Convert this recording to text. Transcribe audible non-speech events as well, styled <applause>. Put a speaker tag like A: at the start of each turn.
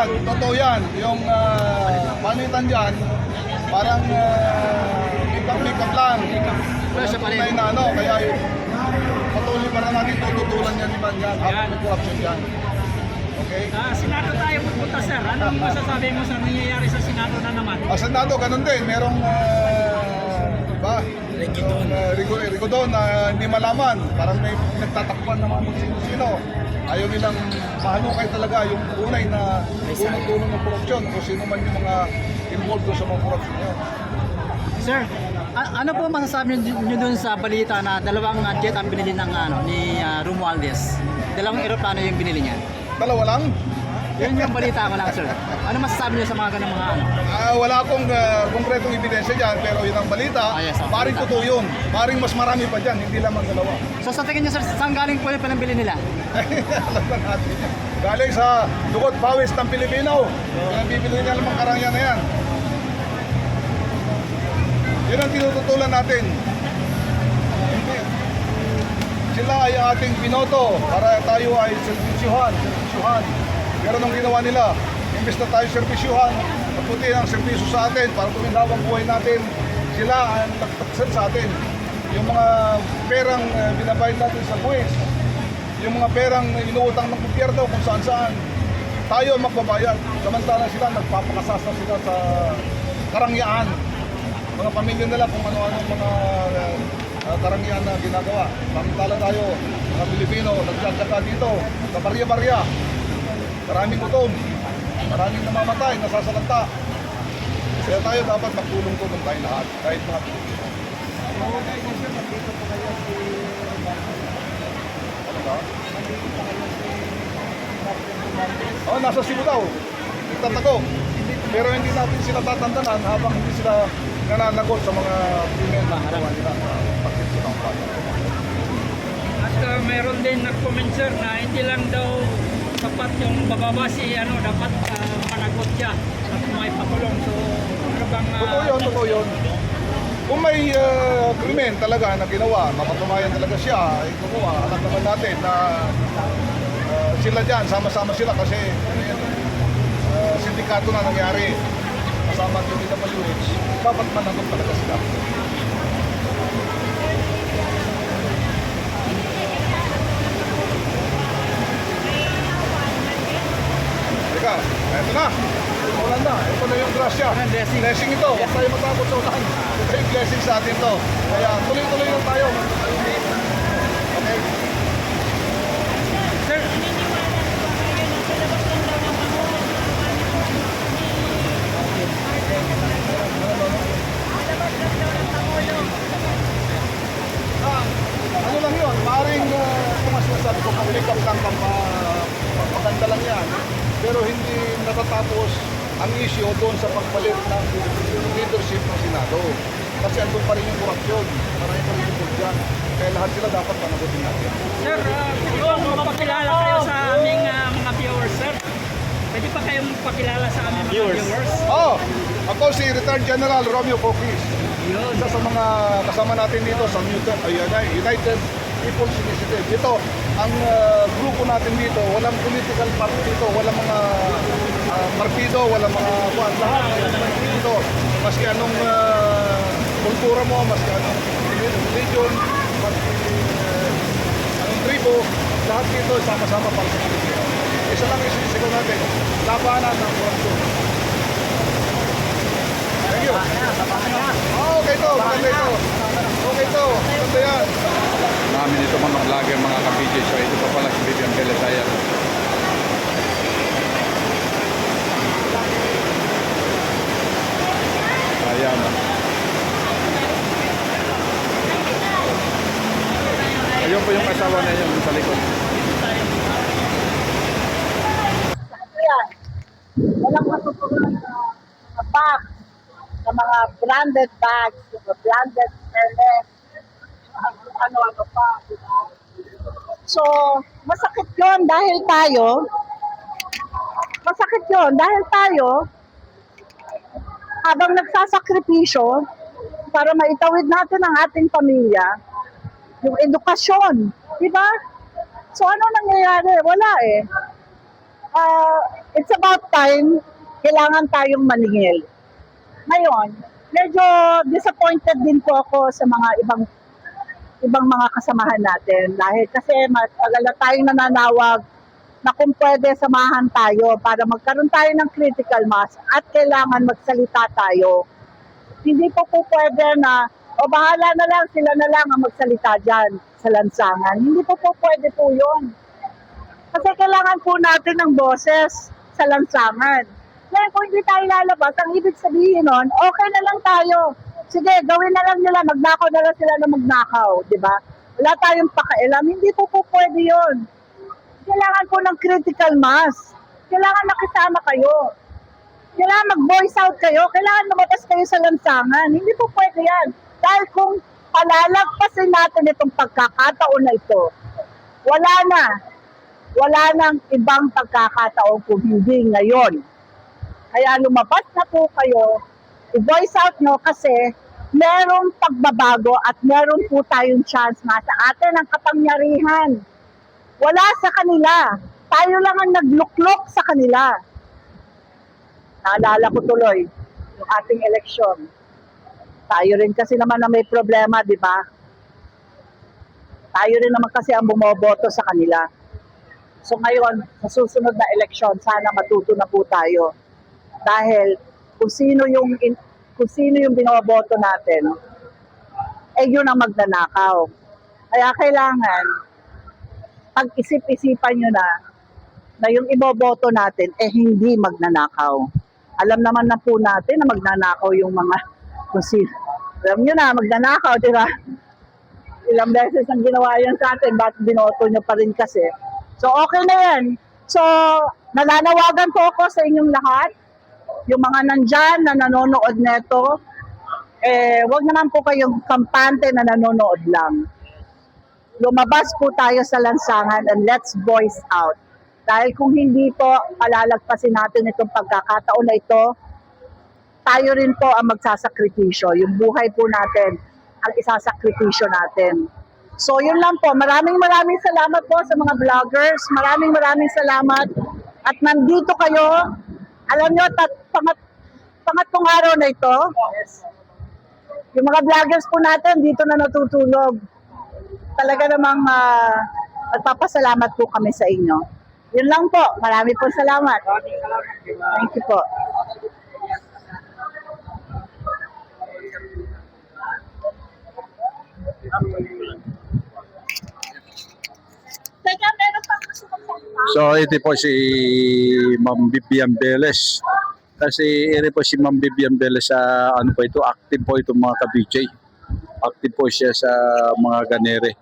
A: yan, totoo yan. Yung uh, panitan dyan, parang uh, make-up-make-up lang.
B: Pero.
A: Tunay na ano, kaya yung patuloy pa rin natin tututulan yan iba yan. May corruption yan. Okay?
C: Ah, Senado tayo pupunta sir. Anong masasabi mo sa nangyayari sa Senado na naman?
A: Ang Senado, ganun din. Merong, uh, ba? Yung, uh, Rico, Rico doon na hindi malaman. Parang may nagtatakpan naman kung sino-sino. Ayaw nilang mahalukay talaga yung unay na tulong-tulong ng korupsyon kung sino man yung mga involved sa mga korupsyon yun.
B: Sir, ano po masasabi niyo dun sa balita na dalawang uh, jet ang binili ng ano ni uh, Romualdez? Dalawang eroplano yung binili niya.
A: Dalawa lang?
B: Yun yung balita ko lang, sir. Ano masasabi niyo sa mga ganung mga ano?
A: Ah, wala akong uh, konkretong ebidensya dyan, pero yun ang balita.
B: Ah, yes, ang
A: Maring
B: balita.
A: totoo yun. Maring mas marami pa dyan, hindi lamang dalawa.
B: So sa tingin niyo, sir, saan galing po yung pinambili nila? <laughs>
A: Alam na natin yan. Galing sa dugot pawis ng Pilipino. Kaya bibili niya lamang karangyan na yan. Yun ang tinututulan natin. Sila ay ating pinoto para tayo ay serbisyuhan, serbisyuhan. Pero nung ginawa nila, imbes na tayo serbisyuhan, maputi ang serbisyo sa atin para tumindaw ang buhay natin, sila ang nagtaksan sa atin. Yung mga perang uh, binabayad natin sa buwis, yung mga perang inuutang ng gobyerno kung saan saan, tayo ang magbabayad. Samantala sila, nagpapakasasa sila sa karangyaan. Mga pamilya nila kung ano-ano mga uh, karangyaan na ginagawa. Samantala tayo, mga Pilipino, nagtsatsaga dito, sa barya-barya. Maraming gutom, maraming namamatay, nasasalanta. Kaya tayo dapat magtulong-tulong tayo lahat, kahit mga Pilipino. Ano ba? Oh, nasa Cebu. Nagtatago. Pero hindi natin sila tatantanan habang hindi sila nananagot sa mga krimen na ginawa nila sa pagkitso ng bata.
C: At uh, meron din nag-comment sir na hindi lang daw sapat yung bababa si ano, dapat uh, managot siya at may pakulong. So, ano bang... ah,
A: Totoo yun, totoo yun. Kung may uh, krimen talaga na ginawa, mapatunayan talaga siya, ay gumawa, alam naman natin na uh, sila dyan, sama-sama sila kasi uh, sindikato na nangyari kasama yung DWH, dapat managot talaga sila. Na. Umulan na. Ito na yung grasya.
B: Blessing.
A: Blessing ito. Huwag tayo matakot sa ulan. Ito yung blessing sa atin to. Kaya tuloy-tuloy lang tayo. Okay?
B: Sir,
A: Ah, ano lang yun? Maring uh, mas nasabi ko, pag-pick up lang, pampa- pampaganda lang yan. Pero hindi natatapos ang issue doon sa pagpalit ng leadership ng Senado. Kasi andun pa rin yung korupsyon. Marami pa rin yung dyan. Kaya lahat sila dapat panagutin natin.
C: Sir, uh, pwede ba magpakilala kayo sa aming ah, mga viewers, sir? Pwede pa kayong magpakilala sa aming mga
B: Viewers.
C: viewers?
A: Oh, ako si Retired General Romeo Focus.
C: Yun.
A: Isa sa mga kasama natin dito sa United, ay, United People's Initiative. Ito, ang uh, grupo natin dito, walang political party dito, walang mga uh, partido, walang mga kuwan, lahat dito. Maski anong uh, kultura mo, maski anong religion, maski uh, anong tribo, lahat dito sama-sama para sa Pilipino. Isa lang yung sinisigaw natin, labanan ng korupsyon. Thank you. Oh, okay to, maganda ito. Okay to, maganda yan.
D: Namin ito mga vlogger, mga ka-PJ. So ito pa pala si Vivian Belasaya. Ayan. Ayun po yung kasawa niya yun sa likod.
E: Walang matutunan na mga bags, na mga branded bags, mga branded helmet, ano-ano pa. So, masakit yon dahil tayo, masakit yon dahil tayo, habang nagsasakripisyo para maitawid natin ang ating pamilya, yung edukasyon, di ba? So, ano nangyayari? Wala eh. Ah, it's about time, kailangan tayong maningil. Ngayon, medyo disappointed din po ako sa mga ibang ibang mga kasamahan natin dahil kasi matagal na tayong nananawag na kung pwede samahan tayo para magkaroon tayo ng critical mass at kailangan magsalita tayo. Hindi po po pwede na o bahala na lang, sila na lang ang magsalita dyan sa lansangan. Hindi po po pwede po yun. Kasi kailangan po natin ng boses sa lansangan. Ngayon kung hindi tayo lalabas, ang ibig sabihin nun, okay na lang tayo. Sige, gawin na lang nila, magnakaw na lang sila na magnakaw, di ba? Wala tayong pakailam, hindi po po pwede yun. Kailangan po ng critical mass. Kailangan nakisama kayo. Kailangan mag-voice out kayo. Kailangan lumabas kayo sa lansangan. Hindi po pwede yan. Dahil kung palalagpasin natin itong pagkakataon na ito, wala na. Wala nang ibang pagkakataon kung hindi ngayon. Kaya lumabas na po kayo, i-voice out nyo kasi merong pagbabago at meron po tayong chance nga sa atin ang kapangyarihan. Wala sa kanila. Tayo lang ang nagluklok sa kanila. Naalala ko tuloy yung ating eleksyon. Tayo rin kasi naman na may problema, di ba? Tayo rin naman kasi ang bumoboto sa kanila. So ngayon, sa susunod na eleksyon, sana matuto na po tayo. Dahil kung sino yung in- kung sino yung binoboto natin, eh yun ang magnanakaw. Kaya kailangan pag-isip-isipan nyo na na yung iboboto natin eh hindi magnanakaw. Alam naman na po natin na magnanakaw yung mga kung sino. Alam nyo na, magnanakaw, di ba? Ilang beses ang ginawa yan sa atin, bakit binoto nyo pa rin kasi? So, okay na yan. So, nananawagan po ako sa inyong lahat, yung mga nandyan na nanonood neto, eh, wag naman po kayong kampante na nanonood lang. Lumabas po tayo sa lansangan and let's voice out. Dahil kung hindi po palalagpasin natin itong pagkakataon na ito, tayo rin po ang magsasakripisyo. Yung buhay po natin ang isasakripisyo natin. So yun lang po. Maraming maraming salamat po sa mga vloggers. Maraming maraming salamat. At nandito kayo. Alam nyo, tat, pangat, pangatlong araw na ito. Yung mga vloggers po natin dito na natutulog. Talaga namang uh, nagpapasalamat po kami sa inyo. Yun lang po. Marami po salamat. Thank you po.
D: So ito po si Ma'am Bibian Beles. Kasi ito po si Ma'am Bibian Beles sa ano po ito, active po itong mga ka-BJ. Active po siya sa mga ganere.